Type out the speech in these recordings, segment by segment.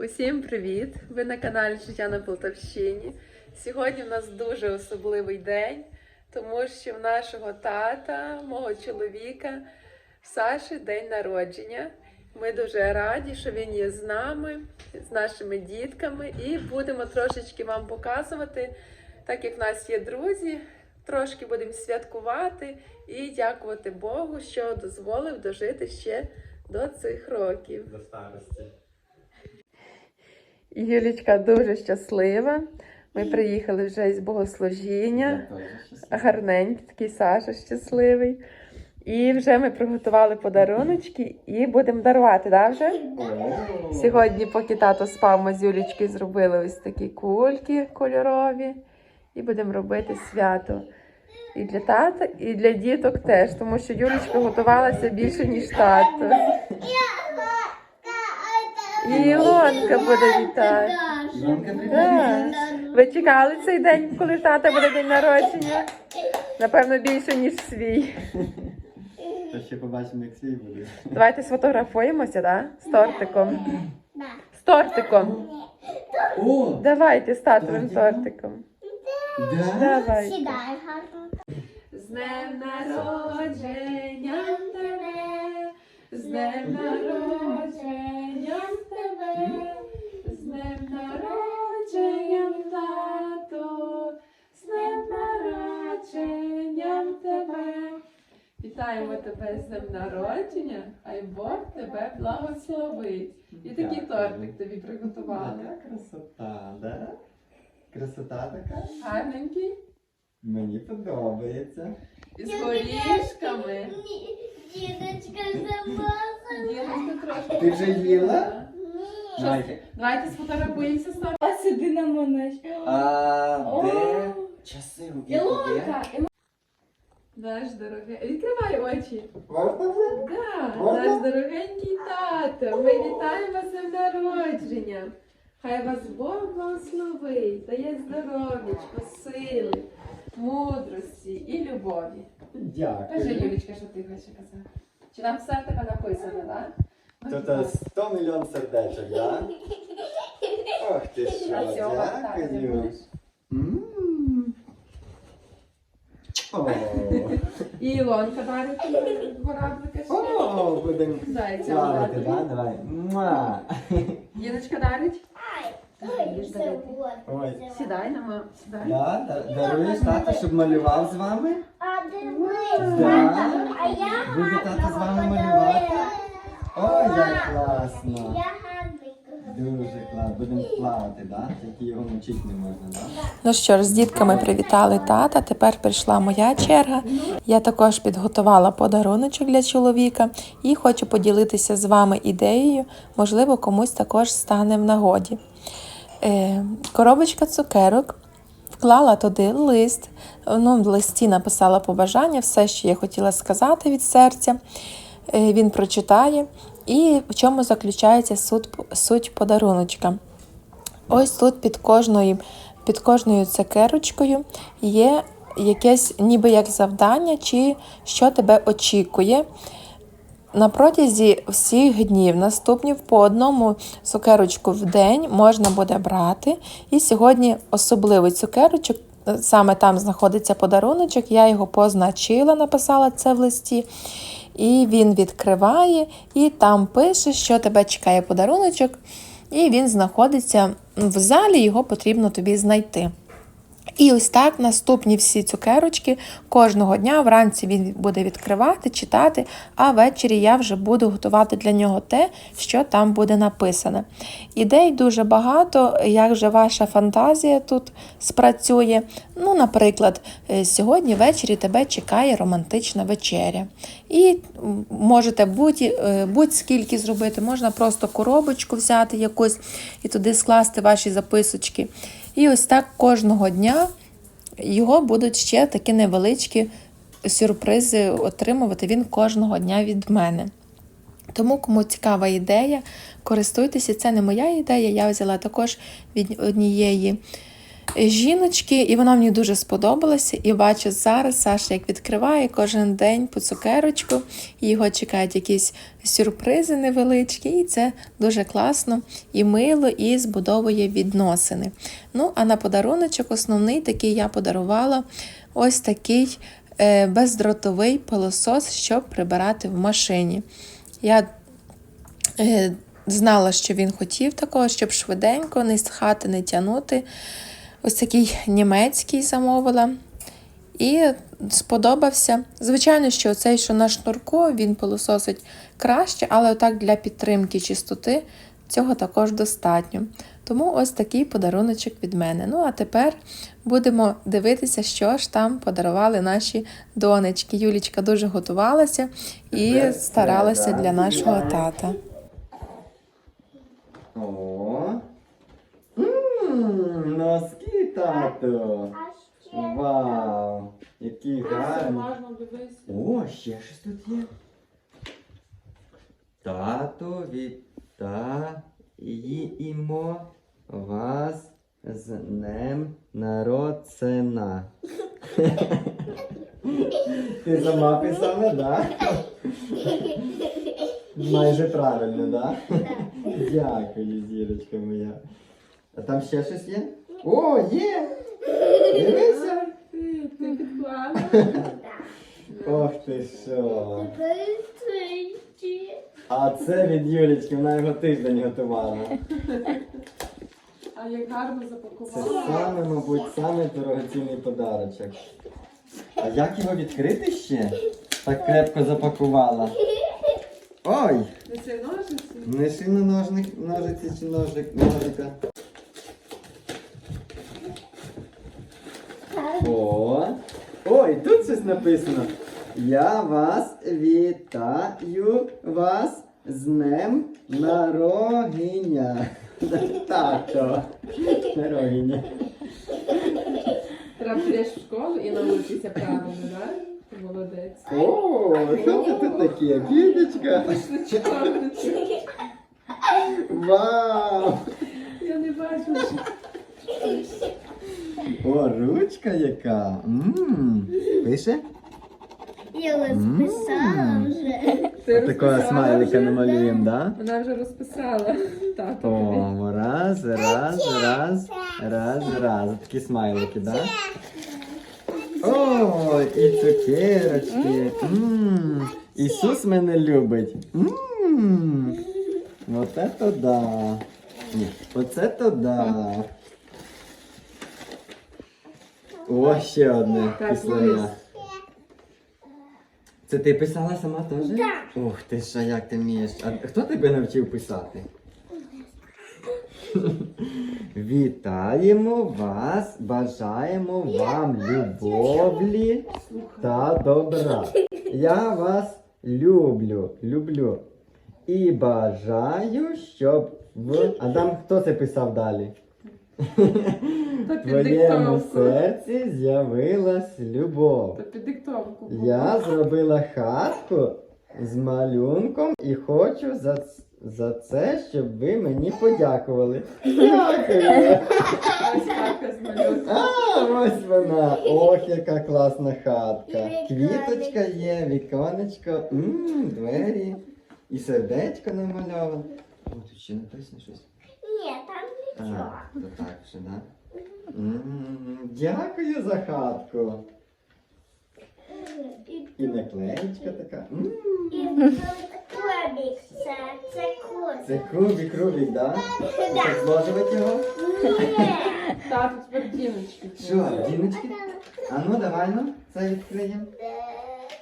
Усім привіт! Ви на каналі Життя на Полтавщині. Сьогодні в нас дуже особливий день, тому що в нашого тата, мого чоловіка, Саші день народження. Ми дуже раді, що він є з нами, з нашими дітками, і будемо трошечки вам показувати, так як в нас є друзі, трошки будемо святкувати і дякувати Богу, що дозволив дожити ще до цих років. до старості. Юлічка дуже щаслива. Ми приїхали вже з богослужіння. Гарненький, такий Саша щасливий. І вже ми приготували подаруночки і будемо дарувати, да, вже? Сьогодні, поки тато спав, ми з Юлічкою зробили ось такі кульки кольорові. І будемо робити свято. І для тата, і для діток теж, тому що Юлічка готувалася більше, ніж тато. І Ілонка буде вітати. Так. Ви чекали цей день, коли в тата буде день народження? Напевно, більше, ніж свій. То ще побачимо, як свій буде. Давайте сфотографуємося, да? З тортиком. З тортиком. О! Давайте з татовим тортиком. Да? Давай. Сідай гарно. З днем народження тебе, з днем народження народження тебе. Вітаємо тебе з днем народження, хай Бог тебе благословить. І такий тортик тобі приготували. Яка красота, да? Красота така? Гарненький. Мені подобається. І з горішками. Діночка замазана. Ділочка трошки. Ти вже їла? Найки. Давайте сфотографуємося з тобою. А сиди на мене. А де часи є? Ілонка. Наш дорогий. Відкривай очі. Можна вже? Да, Можна? наш дорогенький тато. Ми вітаємо з днем народження. Хай вас Бог благословить, дає здоров'ячко, сили, мудрості і любові. Кажи, Дякую. Юлічка, що ти хочеш казати? Чи там все таке написано, так? Тут 100 мільйон сердечок, да? Ох ти що, А цього дякую. М. І Ілонка дарить вораблика ще. О, будемо Зайця плавати, да? Давай. Муа. Діночка дарить. Ой, Їж Ой. Сідай на ма- сідай. Да, да, даруєш тата, щоб малював з вами? А дивись, Да. тата, а я Буде тато з вами малювати? Ой, як класно. Я Дуже класно. Будемо плавати, да? Тільки його мучити не можна, да? Ну що ж, з дітками привітали тата. Тепер прийшла моя черга. Я також підготувала подаруночок для чоловіка і хочу поділитися з вами ідеєю. Можливо, комусь також стане в нагоді. Е, коробочка цукерок. Вклала туди лист. Ну, в листі написала побажання, все, що я хотіла сказати від серця. Е, Він прочитає. І в чому заключається суть, суть подаруночка. Ось тут під кожною, під кожною цукерочкою є якесь ніби як завдання, чи що тебе очікує. На протязі всіх днів наступнів по одному цукерочку в день можна буде брати. І сьогодні особливий цукерочок, саме там знаходиться подаруночок, я його позначила, написала це в листі. І він відкриває, і там пише, що тебе чекає подаруночок, і він знаходиться в залі, його потрібно тобі знайти. І ось так наступні всі цукерочки кожного дня вранці він буде відкривати, читати, а ввечері я вже буду готувати для нього те, що там буде написане. Ідей дуже багато, як же ваша фантазія тут спрацює. Ну, наприклад, е, сьогодні ввечері тебе чекає романтична вечеря. І можете будь, е, будь-скільки зробити, можна просто коробочку взяти якусь і туди скласти ваші записочки. І ось так кожного дня його будуть ще такі невеличкі сюрпризи отримувати він кожного дня від мене. Тому, кому цікава ідея, користуйтеся. Це не моя ідея, я взяла також від однієї жіночки, і вона мені дуже сподобалася. І бачу зараз Саша як відкриває кожен день по цукерочку, і його чекають якісь сюрпризи невеличкі, і це дуже класно і мило, і збудовує відносини. Ну, а на подаруночок основний такий я подарувала ось такий е, бездротовий пилосос, щоб прибирати в машині. Я е, знала, що він хотів такого, щоб швиденько, не з хати не тягнути. Ось такий німецький замовила. І сподобався. Звичайно, що цей, що на шнурку, він пилососить краще, але отак для підтримки чистоти цього також достатньо. Тому ось такий подаруночок від мене. Ну, а тепер будемо дивитися, що ж там подарували наші донечки. Юлічка дуже готувалася і старалася для нашого тата. О. Ммм, носки. А ще Вау, які гарні. Уважно дивись. О, ще щось тут є. Тато вітаємо вас з днем народження. Ти сама писала, да? Майже правильно, да? Дякую, зірочка моя. А там ще щось є? О, є! Дивися! Ти, підклала. Ох ти що! А це від Юлічки, вона його тиждень готувала. А як гарно Це запакувала. саме, мабуть, самий дорогоцінний подарочок. А як його відкрити ще? Так крепко запакувала. Ой! Не цей ножиці? Не шина ножник, ножиці чи ножик, ножика. О! Ой, тут щось написано. Я вас вітаю вас з днем народження. Тато. Народження. Треба підеш в школу і навчитися правильно, так? Молодець. О, що це тут таке? Квіточка. Вау! Я не бачу. Ручка яка. Мм. Пише? Я розписала вже. Ти Такого розписала смайлика вже? намалюємо, да? Вона вже розписала. Тато. тобі. О, раз, раз, раз, раз, раз. Такі смайлики, да? О, і цукерочки. Мм. Ісус мене любить. Мм. Вот это да. Ні, оце то да. О, ще одне Так. Це ти писала сама теж? Так. Ух ти що, як ти вмієш. А хто тебе навчив писати? Вітаємо вас, бажаємо вам любові та добра. Я вас люблю, люблю. І бажаю, щоб в. А там хто це писав далі? Та під твоєму диктовку. серці з'явилась любов. Та під диктовку. Я зробила хатку з малюнком і хочу за, ц- за це, щоб ви мені подякували. Дякую! Ось так з малюнком. А, ось вона. Ох, яка класна хатка. Квіточка є, віконечко, м, двері і сердечко намальоване. О, тут ще написано щось. Ні, там А, то так да? Дякую за хатку. І, І наклеєчка така. М, і кубик. Це, це кубик. Це кубик, рубик, да? Да. Так зложувати його? Ні. Тато, тепер діночки. Що, діночки? А ну давай ну, це відкриємо.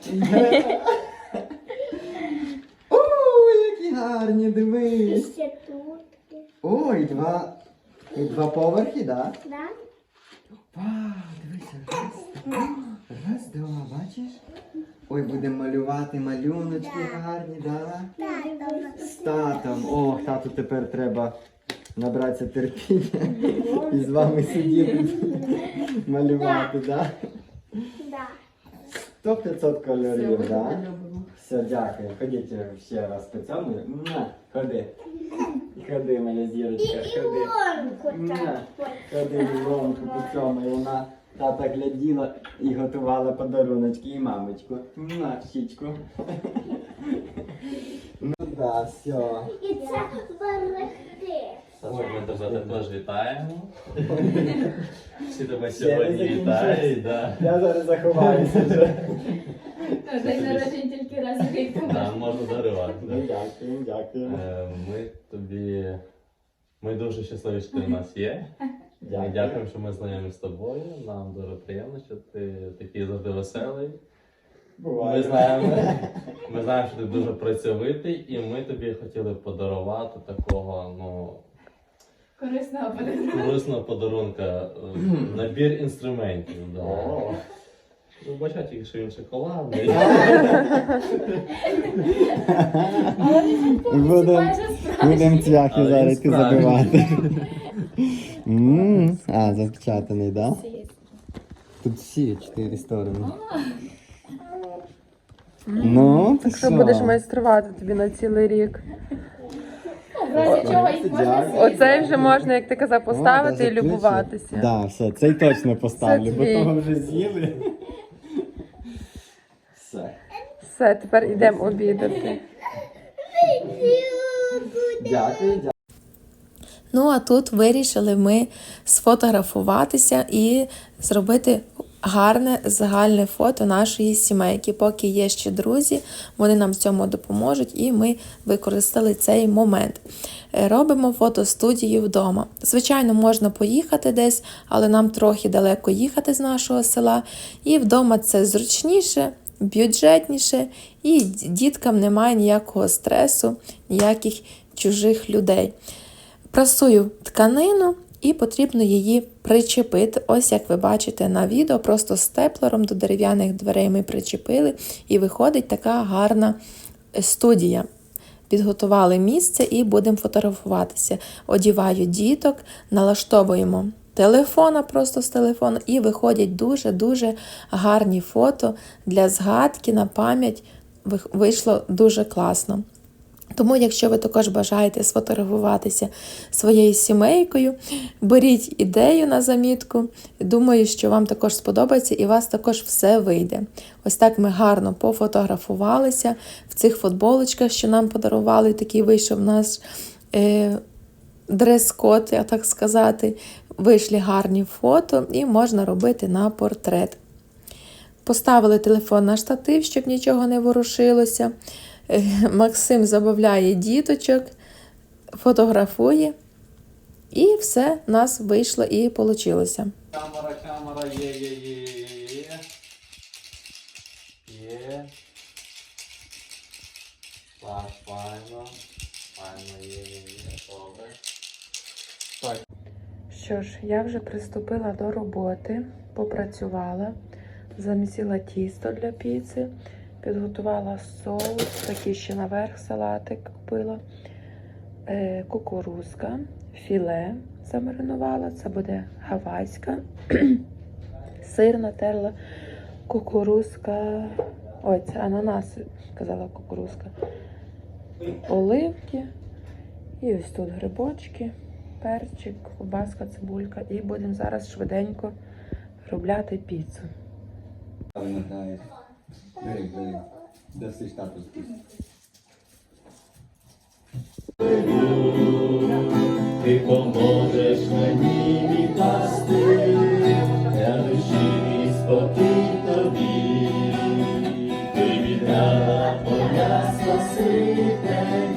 О, які гарні, І дивись. ще тут. Ой, два. І два поверхи, да? Да? Вау, дивися, раз. Раз, два, бачиш? Ой, будемо малювати малюночки гарні, да? Так, З татом. Ох, тату тепер треба набратися терпіння і з вами сидіти малювати, да? Да. 100-500 кольорів, Все, да? Все, дякую. Ходіть ще раз по цьому. Ходи. Ходи, моя зірочка, ходи. На, так. Ходи Ілонку по цьому, і вона тата гляділа і готувала подаруночки і мамочку. На, щічку. Ну да, все. І це берегти. Сашок, ми тебе також вітаємо. Всі тебе сьогодні вітають. Да. Я зараз заховаюся вже. День народження тільки раз в можна дарувати. Ну, Да. Дякую, дякую. Е, Ми тобі. Ми дуже щасливі, що ти в нас є. Ми Дякую. дякуємо, що ми знайомі з тобою. Нам дуже приємно, що ти такий завжди веселий. Буває. Ми знаємо, ми знаємо, що ти дуже працьовитий, і ми тобі хотіли подарувати такого, ну, Корисного подарунку. корисного подарунка. е, Набір інструментів. Да. О. Ну, бачать, тільки що він шоколадний. Будем, будем цвяхи Але зараз йти забивати. М, А, запечатаний, так? Да? Тут всі чотири сторони. Ну, ти Якщо будеш майструвати тобі на цілий рік. В разі чого їх можна з'їсти. Оцей вже можна, як ти казав, поставити і любуватися. Так, да, все, цей точно поставлю, бо твій. того вже з'їли. Все. Все, тепер йдемо обідати. Дякую, дякую. Ну а тут вирішили ми сфотографуватися і зробити гарне загальне фото нашої сімейки. Поки є ще друзі, вони нам в цьому допоможуть, і ми використали цей момент. Е, Робимо фотостудію вдома. Звичайно, можна поїхати десь, але нам трохи далеко їхати з нашого села. І вдома це зручніше, бюджетніше, і діткам немає ніякого стресу, ніяких чужих людей. Прасую тканину і потрібно її причепити. Ось як ви бачите на відео, просто степлером до дерев'яних дверей ми причепили, і виходить така гарна е, студія. Підготували місце і будемо фотографуватися. Одіваю діток, налаштовуємо телефона просто з телефону, і виходять дуже-дуже гарні фото для згадки на пам'ять. Вийшло дуже класно. Тому, якщо ви також бажаєте сфотографуватися своєю сімейкою, беріть ідею на замітку. Думаю, що вам також сподобається і у вас також все вийде. Ось так ми гарно пофотографувалися в цих футболочках, що нам подарували. Такий вийшов наш е, дрес-код, я так сказати. Вийшли гарні фото і можна робити на портрет. Поставили телефон на штатив, щоб нічого не ворушилося. Максим забавляє діточок, фотографує. І все в нас вийшло і вийшло. Камера, камера, є, є, є, є. Є. Так. Файно, Що ж, я вже приступила до роботи, попрацювала, замісила тісто для піци, підготувала соус, такий ще наверх салатик купила, е, кукурузка, філе замаринувала, це буде гавайська, сир натерла, кукурузка, ой, це ананас, казала кукурузка, оливки, і ось тут грибочки перчик, кубаска, цибулька. І будемо зараз швиденько робляти піцу. Ти поможеш мені відпасти, я душі мій спокій тобі, ти віддала моя спаситель.